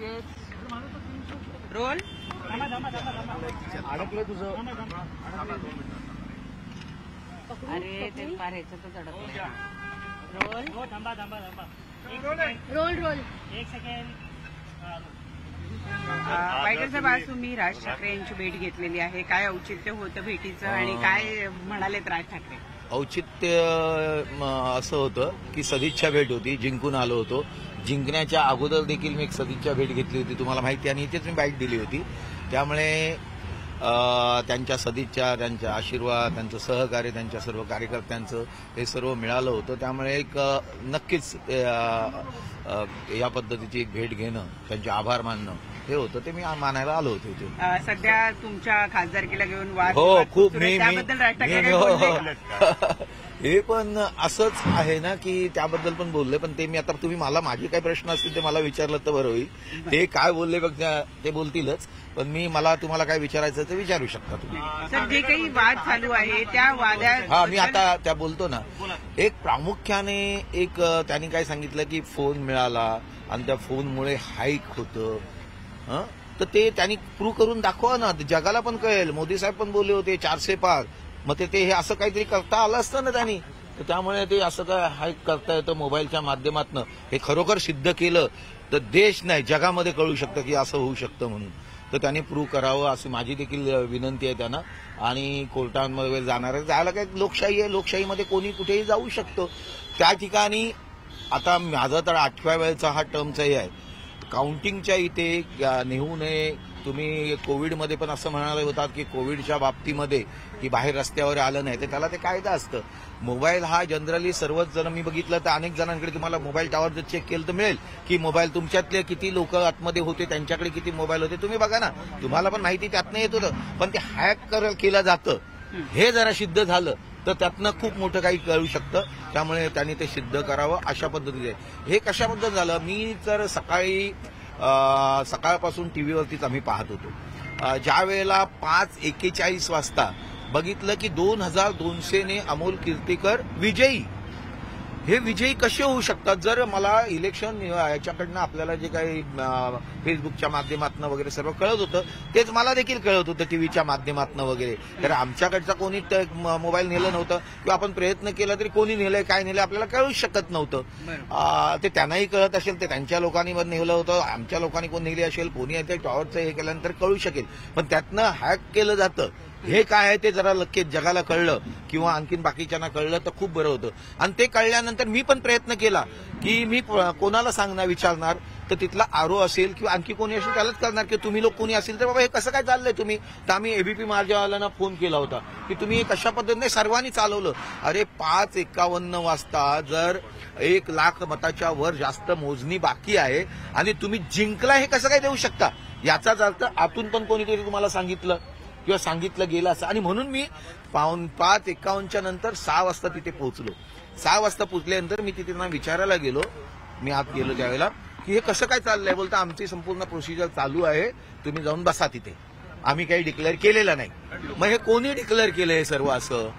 Role? अडकलं तुझं. अरे ते फार ह्याच्यात अडकलं रोल? हो थांबा थांबा थांबा. रोल रोल एक सेकंड. पायकर साहेब आज तुम्ही राज ठाकरे यांची भेट घेतलेली आहे. काय औचित्य होतं भेटीचं आणि काय म्हणालेत राज ठाकरे? औचित्य म, असं होतं की सदिच्छा भेट होती जिंकून आलो होतो. जिंकण्याच्या अगोदर देखील मी एक सदिच्छा भेट घेतली होती तुम्हाला माहिती आणि इथेच मी बाईट दिली होती. त्यामुळे त्यांच्या सदिच्छा त्यांचा आशीर्वाद त्यांचं सहकार्य त्यांच्या सर्व कार्यकर्त्यांचं हे सर्व मिळालं होतं. त्यामुळे एक नक्कीच या पद्धतीची एक भेट घेणं त्यांचे आभार मानणं हे होतं ते मी मानायला आलो होतो अं, सध्या तुमच्या खासदारकीला घेऊन वाद हो खूप सुरू आहे. मी त्याबद्दल राज ठाकरे मी- काय मी- हो, बोलले का? हो. हे पण असंच आहे ना की त्याबद्दल पण बोलले पण ते मी आता तुम्ही मला माझे काही प्रश्न असतील ते मला विचारलं तर बरं होईल ते काय बोलले बघ त्या- ते बोलतीलच पण मी मला तुम्हाला काय विचारायचं ते विचारू शकता तुम्ही सर जे काही वाद चालू आहे त्या वादात हा मी आता त्या बोलतो ना एक प्रामुख्याने एक अ, त्यांनी काय सांगितलं की फोन मिळाला आणि त्या फोनमुळे हाईक होतं? तर ते त्यांनी प्रूव्ह करून दाखवा ना. जगाला पण कळेल. मोदी साहेब पण बोलले होते चारशे पार. मग ते ते हे असं काहीतरी करता आलं असतं ना त्यांनी. तर त्यामुळे ते असं काय हाय करता येतं मोबाईलच्या माध्यमातून. हे खरोखर सिद्ध केलं. तर देश नाही जगामध्ये कळू शकतं की असं होऊ शकतं म्हणून. तर त्यांनी प्रूव्ह करावं अशी माझी देखील विनंती आहे त्यांना. आणि कोर्टांमध्ये जाणार आहे जायला काय लोकशाही आहे. लोकशाहीमध्ये कोणी कुठेही जाऊ शकतो. त्या ठिकाणी आता माझा तर आठव्या वेळेचा हा टर्मचाही आहे. काउंटिंगच्या इथे नेहू नेऊ नये तुम्ही कोविडमध्ये पण असं म्हणाले होतात की कोविडच्या बाबतीमध्ये की बाहेर रस्त्यावर आलं नाही तर त्याला ते कायदा असतं. मोबाईल हा जनरली सर्वच जण मी बघितलं तर अनेक जणांकडे तुम्हाला मोबाईल टावर जर चेक केलं तर मिळेल की मोबाईल तुमच्यातले किती लोक आतमध्ये होते त्यांच्याकडे किती मोबाईल होते तुम्ही बघा ना. तुम्हाला पण माहिती त्यातनं येत होतं. पण ते हॅक केलं जातं. हे जरा सिद्ध झालं. तर त्यातनं खूप मोठं काही कळू शकतं. त्यामुळे त्यांनी ते सिद्ध करावं अशा पद्धतीने. हे कशाबद्दल झालं? मी तर सकाळी सकाळपासून टी व्हीवरतीच आम्ही पाहत होतो. ज्या वेळेला पाच एकेचाळीस वाजता बघितलं की दोन हजार दोनशेने अमोल कीर्तीकर विजयी हे विजयी कसे होऊ शकतात? जर मला इलेक्शन याच्याकडनं आपल्याला जे काही फेसबुकच्या माध्यमातून वगैरे सर्व कळत होतं तेच मला देखील कळत होतं टीव्हीच्या माध्यमातून वगैरे. तर आमच्याकडचा कोणी मोबाईल नेलं नव्हतं किंवा आपण प्रयत्न केला तरी कोणी नेलंय काय नेलंय आपल्याला कळूच शकत नव्हतं. ते त्यांनाही कळत असेल ते त्यांच्या लोकांनी नेलं होतं आमच्या लोकांनी कोण नेली असेल कोणी टॉवरचं हे केल्यानंतर कळू शकेल. पण त्यातनं हॅक केलं जातं. हे काय आहे ते जरा नक्कीच जगाला कळलं किंवा आणखीन बाकीच्यांना कळलं तर खूप बरं होतं. आणि ते कळल्यानंतर मी पण प्रयत्न केला की मी कोणाला सांगणार विचारणार तर तिथला आरो असेल किंवा आणखी कोणी असेल त्यालाच करणार की तुम्ही लोक कोणी असेल तर बाबा हे कसं काय चाललंय तुम्ही? तर आम्ही एबीपी मार्जावाल्यांना फोन केला होता की तुम्ही हे कशा पद्धतीने सर्वांनी चालवलं? अरे पाच एकावन्न वाजता जर एक लाख मताच्या वर जास्त मोजणी बाकी आहे आणि तुम्ही जिंकला हे कसं काय देऊ शकता? याचाच अर्थ आतून पण कोणीतरी तुम्हाला सांगितलं. किंवा सांगितलं गेलं असं. आणि म्हणून मी पाऊन पाच एकावन्नच्या नंतर सहा वाजता तिथे पोहोचलो. सहा वाजता पोचल्यानंतर मी तिथे विचारायला गेलो. मी आत गेलो त्यावेळेला की हे कसं काय चाललंय? बोलतं आमची संपूर्ण प्रोसिजर चालू आहे. तुम्ही जाऊन बसा तिथे. आम्ही काही डिक्लेअर केलेलं नाही. मग हे कोणी डिक्लेअर केलं हे सर्व असं?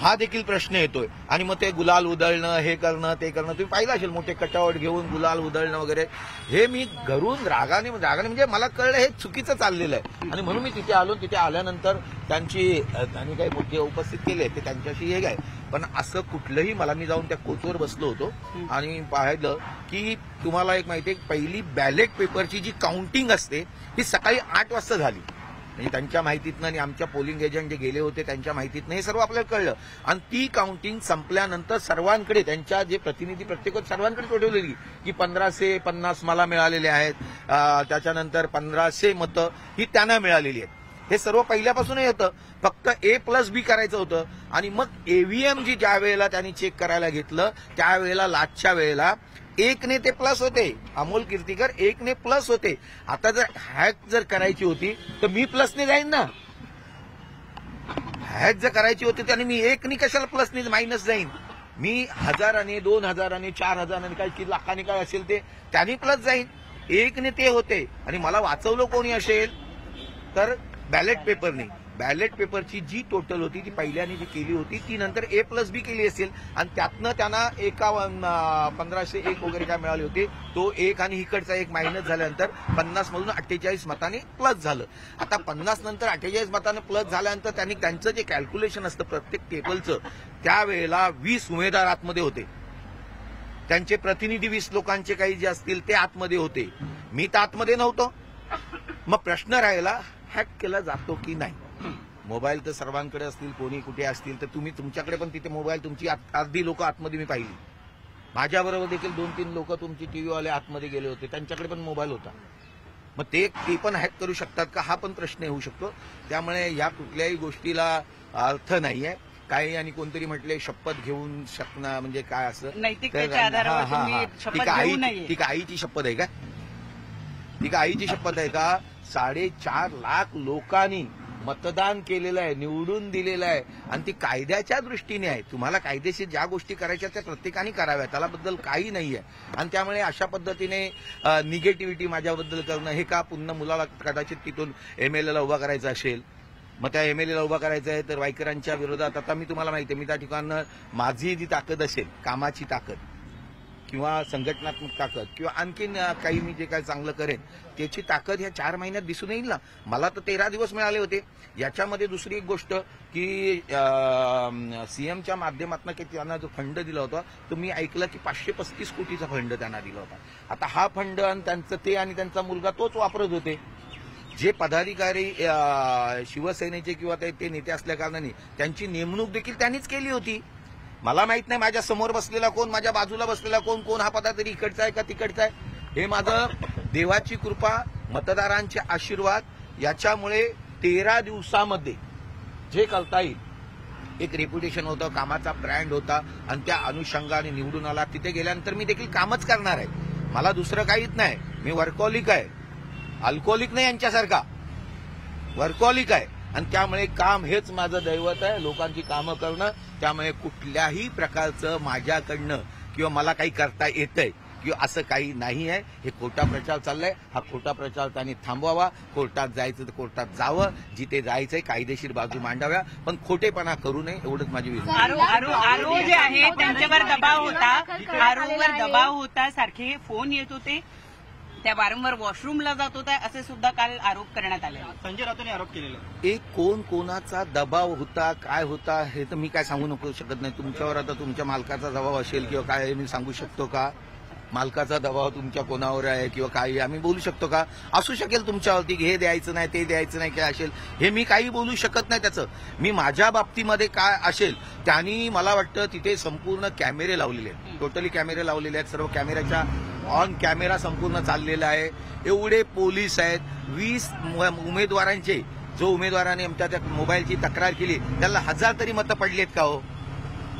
हा देखील प्रश्न येतोय. आणि मग ते गुलाल उधळणं हे करणं ते करणं तुम्ही पाहिलं असेल मोठे कटावट घेऊन गुलाल उधळणं वगैरे. हे मी घरून रागाने रागाने म्हणजे मला कळलं हे चुकीचं चाललेलं आहे. आणि म्हणून मी तिथे आलो तिथे आल्यानंतर त्यांची त्यांनी काही मोठे उपस्थित केले ते त्यांच्याशी हे काय. पण असं कुठलंही मला मी जाऊन त्या कोचवर बसलो होतो आणि पाहिलं की तुम्हाला एक माहिती आहे पहिली बॅलेट पेपरची जी काउंटिंग असते ही सकाळी आठ वाजता झाली. म्हणजे त्यांच्या माहितीतनं आणि आमच्या पोलिंग एजंट जे गेले होते त्यांच्या माहितीतनं हे सर्व आपल्याला कळलं. आणि ती काउंटिंग संपल्यानंतर सर्वांकडे त्यांच्या जे प्रतिनिधी प्रत्येक सर्वांकडे सोडवलेली की पंधराशे पन्नास मला मिळालेले आहेत त्याच्यानंतर पंधराशे मतं ही त्यांना मिळालेली आहेत. हे सर्व पहिल्यापासूनही होतं. फक्त ए प्लस बी करायचं होतं. आणि मग एव्हीएम जी ज्या वेळेला त्यांनी चेक करायला घेतलं त्यावेळेला लाटच्या वेळेला एक ने ते प्लस होते. अमोल कीर्तीकर एक ने प्लस होते. आता जर हॅक जर करायची होती तर मी प्लसने जाईन ना. हॅक जर करायची होती तर मी एक कशाला प्लसने मायनस जाईन? मी हजाराने दोन हजाराने चार हजाराने काय किती लाखाने काय असेल ते त्यांनी प्लस जाईन. एक ने ते होते. आणि मला वाचवलं कोणी असेल? तर बॅलेट पेपरने बॅलेट पेपरची जी टोटल होती ती पहिल्याने जी केली होती ती नंतर ए प्लस बी केली असेल. आणि त्यातनं त्यांना एका पंधराशे एक वगैरे काय मिळाले होते तो एक आणि इकडचा एक मायनस झाल्यानंतर पन्नास मधून अठ्ठेचाळीस मताने प्लस झालं. आता पन्नास नंतर अठ्ठेचाळीस मताने प्लस झाल्यानंतर त्यांनी त्यांचं जे कॅल्क्युलेशन असतं प्रत्येक टेबलचं त्यावेळेला वीस उमेदवार आतमध्ये होते. त्यांचे प्रतिनिधी वीस लोकांचे काही जे असतील ते आतमध्ये होते. मी तर आतमध्ये नव्हतो. मग प्रश्न राहिला हॅक केला जातो की नाही? मोबाईल तर सर्वांकडे असतील कोणी कुठे असतील तर तुम्ही तुमच्याकडे पण तिथे मोबाईल तुमची अर्धी लोक आतमध्ये मी पाहिली. माझ्याबरोबर देखील दोन तीन लोक तुमची टीव्हीवाले आतमध्ये गेले होते त्यांच्याकडे पण मोबाईल होता. मग ते ते पण हॅक करू शकतात का हा पण प्रश्न येऊ शकतो. त्यामुळे या कुठल्याही गोष्टीला अर्थ नाहीये. काही आणि कोणतरी म्हटले शपथ घेऊन शकणं म्हणजे काय असं? नैतिकतेच्या तर- आधारावर तुम्ही. शपथ ती काय घेऊ आई-. ती काय आईची शपथ आहे का? ती काय आईची शपथ आहे का? साडेचार लाख लोकांनी मतदान केलेलं आहे निवडून दिलेलं आहे. आणि ती कायद्याच्या दृष्टीने आहे. तुम्हाला कायदेशीर ज्या गोष्टी करायच्या त्या प्रत्येकाने कराव्या त्यालाबद्दल काही नाहीये आणि त्यामुळे अशा पद्धतीने निगेटिव्हिटी माझ्याबद्दल करणं हे का पुन्हा मुलाला कदाचित तिथून एमएलएला उभा करायचं असेल? मग त्या एमएलएला उभा करायचं आहे तर वायकरांच्या विरोधात आता मी तुम्हाला माहिती आहे मी त्या ठिकाणं माझी जी ताकद असेल कामाची ताकद किंवा संघटनात्मक ताकद किंवा आणखीन काही मी जे काय चांगलं करेन त्याची ताकद ह्या चार महिन्यात दिसून येईल ना? मला तर तेरा दिवस मिळाले होते. याच्यामध्ये दुसरी एक गोष्ट की सीएमच्या माध्यमातून की त्यांना जो फंड दिला होता तो मी ऐकलं की पाचशे पस्तीस कोटीचा फंड त्यांना दिला होता. आता हा फंड आणि त्यांचं ते आणि त्यांचा मुलगा तोच वापरत होते. जे पदाधिकारी शिवसेनेचे किंवा ते ते नेते असल्या कारणाने त्यांची नेमणूक देखील त्यांनीच केली होती. मला माहीत नाही माझ्यासमोर बसलेला कोण माझ्या बाजूला बसलेला कोण कोण हा पदा तरी इकडचा आहे का तिकडचा आहे? हे माझं देवाची कृपा मतदारांचे आशीर्वाद याच्यामुळे तेरा दिवसामध्ये जे करता येईल. एक रेप्युटेशन होतं कामाचा ब्रँड होता आणि त्या अनुषंगाने निवडून आला. तिथे गेल्यानंतर मी देखील कामच करणार आहे. मला दुसरं काहीच नाही. मी वर्कॉलिक आहे. अल्कोहोलिक नाही यांच्यासारखा. वर्कॉलिक आहे. आणि त्यामुळे काम हेच माझं दैवत आहे. लोकांची कामं करणं त्यामुळे कुठल्याही प्रकारचं माझ्याकडनं किंवा मला काही करता येतंय किंवा असं काही नाही आहे. हे खोटा प्रचार चाललाय. हा खोटा प्रचार त्यांनी थांबवावा. कोर्टात जायचं तर कोर्टात जावं. जिथे जायचंय कायदेशीर बाजू मांडाव्या. पण खोटेपणा करू नये एवढंच माझी विनंती. आरो जे आहे त्यांच्यावर दबाव होता. आरोवर दबाव होता. सारखे फोन येत होते. त्या वारंवार वॉशरूमला जात होत्या असे सुद्धा काल आरोप करण्यात आले संजय राऊतांनी आरोप केलेला. एक कोण कोणाचा दबाव होता काय होता हे तर मी काय सांगू नको शकत नाही. तुमच्यावर आता तुमच्या मालकाचा दबाव असेल किंवा काय मी सांगू शकतो का? मालकाचा दबाव तुमच्या कोणावर आहे किंवा काही आम्ही बोलू शकतो का? असू शकेल तुमच्यावरती की हे द्यायचं नाही ते द्यायचं नाही काय असेल. हे मी काही बोलू शकत नाही त्याचं. मी माझ्या बाबतीमध्ये काय असेल त्यांनी मला वाटतं तिथे संपूर्ण कॅमेरे लावलेले आहेत. टोटली कॅमेरे लावलेले आहेत. सर्व कॅमेऱ्याच्या ऑन कॅमेरा संपूर्ण चाललेला आहे. एवढे पोलीस आहेत. वीस उमेदवारांचे जो उमेदवाराने आमच्या त्या मोबाईलची तक्रार केली त्याला हजार तरी मतं पडली आहेत का हो?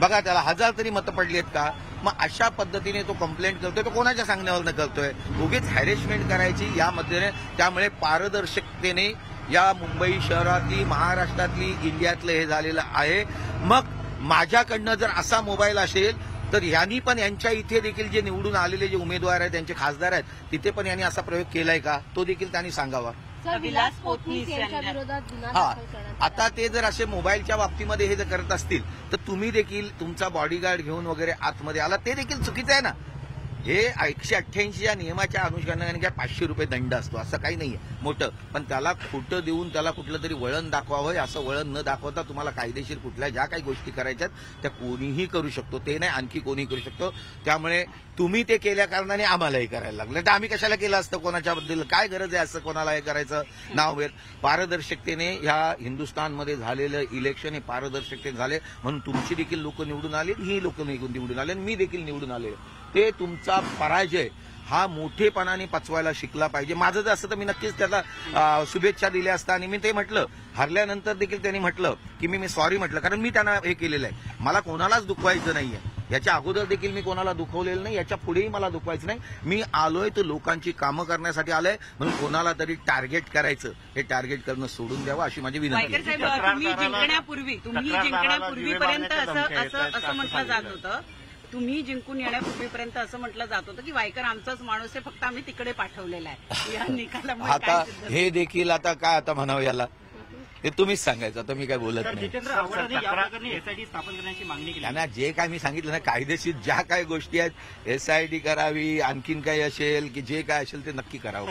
बघा त्याला हजार तरी मतं पडली आहेत का? मग अशा पद्धतीने तो कंप्लेंट करतोय तो कोणाच्या सांगण्यावरनं करतोय उगीच हॅरेसमेंट करायची यामध्ये त्यामुळे पारदर्शकतेने या मुंबई शहरातली महाराष्ट्रातली इंडियातलं हे झालेलं आहे. मग माझ्याकडनं जर असा मोबाईल असेल तर यांनी पण यांच्या इथे देखील जे निवडून आलेले जे उमेदवार आहेत त्यांचे खासदार आहेत तिथे पण यांनी असा प्रयोग केलाय का? तो देखील त्यांनी सांगावा. हा. आता ते जर असे मोबाईलच्या बाबतीमध्ये हे जर करत असतील तर तुम्ही देखील तुमचा बॉडीगार्ड घेऊन वगैरे आतमध्ये आला ते देखील चुकीचं आहे ना? हे एकशे अठ्ठ्याऐंशीच्या नियमाच्या अनुषंगाने काय पाचशे रुपये दंड असतो असं काही नाहीये. मोठं. पण त्याला खोटं देऊन त्याला कुठलं तरी वळण दाखवावं असं वळण न दाखवता तुम्हाला कायदेशीर कुठल्या ज्या काही गोष्टी करायच्यात त्या कोणीही करू शकतो. ते नाही आणखी कोणीही करू शकतो. त्यामुळे तुम्ही ते केल्या कारणाने आम्हालाही करायला लागलं. तर आम्ही कशाला केलं असतं कोणाच्याबद्दल? काय गरज आहे असं कोणाला हे करायचं? नाव वेळ पारदर्शकतेने ह्या हिंदुस्थानमध्ये झालेलं इलेक्शन हे पारदर्शकतेने झाले. म्हणून तुमची देखील लोक निवडून आले ही लोक निवडून आले मी देखील निवडून आले ते तुमचा पराजय हा मोठेपणाने पचवायला शिकला पाहिजे. माझं जर असं तर मी नक्कीच त्याला शुभेच्छा दिल्या असता आणि मी ते म्हटलं. हरल्यानंतर देखील त्यांनी म्हटलं की मी मी सॉरी म्हटलं. कारण मी त्यांना हे केलेलं आहे. मला कोणालाच दुखवायचं नाहीये. याच्या अगोदर देखील मी कोणाला दुखवलेलं नाही. याच्या पुढेही मला दुखवायचं नाही. मी आलोय तर लोकांची कामं करण्यासाठी आलोय. म्हणून कोणाला तरी टार्गेट करायचं. हे टार्गेट करणं सोडून द्यावं अशी माझी विनंती तुम्ही जिंकण्यापूर्वी तुम्ही जिंकण्यापूर्वीपर्यंत असं असं म्हटलं जात होतं. तुम्ही जिंकून येण्यापूर्वीपर्यंत असं म्हटलं जात होतं की वायकर आमचाच माणूस आहे फक्त आम्ही तिकडे पाठवलेला आहे या आता झालं? हे देखील आता काय आता म्हणावं याला ते तुम्हीच सांगायचं आता मी काय बोलत नाही. जितेंद्र आव्हाडांनी या प्रकरणी एसआयटी स्थापन करण्याची मागणी केली. त्यांना जे काय मी सांगितलं ना कायदेशीर ज्या काय गोष्टी आहेत एसआयटी करावी आणखीन काही असेल की जे काय असेल ते नक्की करावं.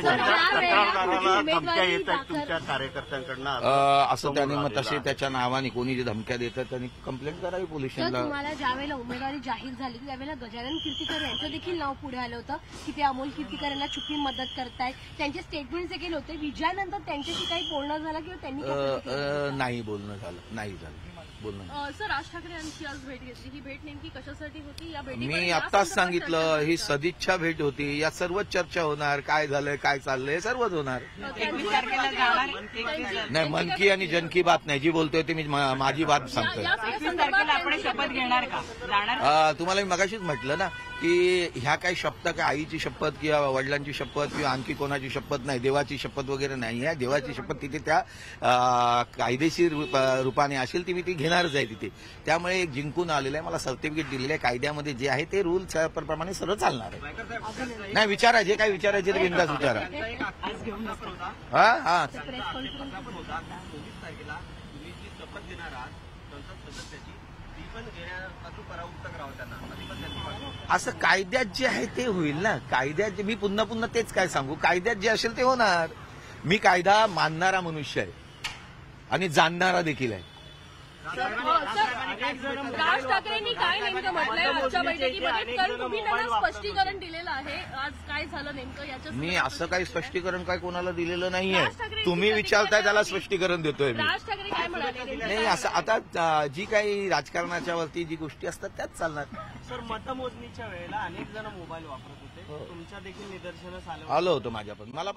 असं त्याने मग तसे त्याच्या नावाने कोणी जे धमक्या देतात त्यांनी कंप्लेंट करावी पोलीस तर स्टेशनला तुम्हाला ज्या वेळेला उमेदवारी जाहीर झाली त्यावेळेला गजानन कीर्तीकर यांचं देखील नाव पुढे आलं होतं की ते अमोल कीर्तीकर यांना छुपी मदत करतायत. त्यांचे स्टेटमेंट जे केले होते. विजयानंतर त्यांच्याशी काही बोलणं झालं किंवा त्यांनी नाही बोलणं झालं नाही झालं. सर राज ठाकरे यांची आज भेट घेतली. ही भेट नेमकी कशासाठी होती? या भेटी मी आत्ताच सांगितलं ही सदिच्छा भेट होती. या सर्वच चर्चा होणार. काय झालंय काय चाललंय सर्वच होणार. नाही मन की आणि जन की बात नाही. जी बोलतोय ते मी माझी बात सांगतोय. एकवीस तारखेला आपण शपथ घेणार का? जाणार अं, तुम्हाला मी मगाशीच म्हटलं ना की ह्या काही शपथ काय आईची शपथ किंवा वडिलांची शपथ किंवा आणखी कोणाची शपथ नाही देवाची शपथ वगैरे नाही आहे. देवाची शपथ तिथे त्या अं, कायदेशीर रूप- रूपाने असेल ती मी ती घेणारच आहे तिथे. त्यामुळे एक जिंकून आलेलं आहे. मला सर्टिफिकेट दिलेलं आहे. कायद्यामध्ये जे आहे ते रूल प्रमाणे सरळ चालणार आहे. नाही विचारा जे काय विचारायचे ते बिंदास विचारा. हा हा. असं कायद्यात जे आहे ते होईल ना. कायद्यात जे मी पुन्हा पुन्हा तेच काय सांगू? कायद्यात जे असेल ते होणार. मी कायदा मानणारा मनुष्य आहे. आणि जाणणारा देखील आहे. राज ठाकरेंनी काय नेमकं म्हटलंय? आजच्या बैठकीमध्ये कारण तुम्ही त्यांना स्पष्टीकरण दिलेलं आहे. आज काय झालं नेमकं याच्या मी असं काही स्पष्टीकरण काय कोणाला दिलेलं नाहीये. तुम्ही विचारताय त्याला. स्पष्टीकरण देतोय मी. राज ठाकरे काय म्हणाले? नाही असं आता जी काही राजकारणाच्या वरती जी गोष्टी असतात त्याच चालणार. सर मतमोजणीच्या वेळेला अनेक जण मोबाईल वापरत होते. तुमच्या देखील निदर्शनास आलं आलो होतं माझ्या पण मला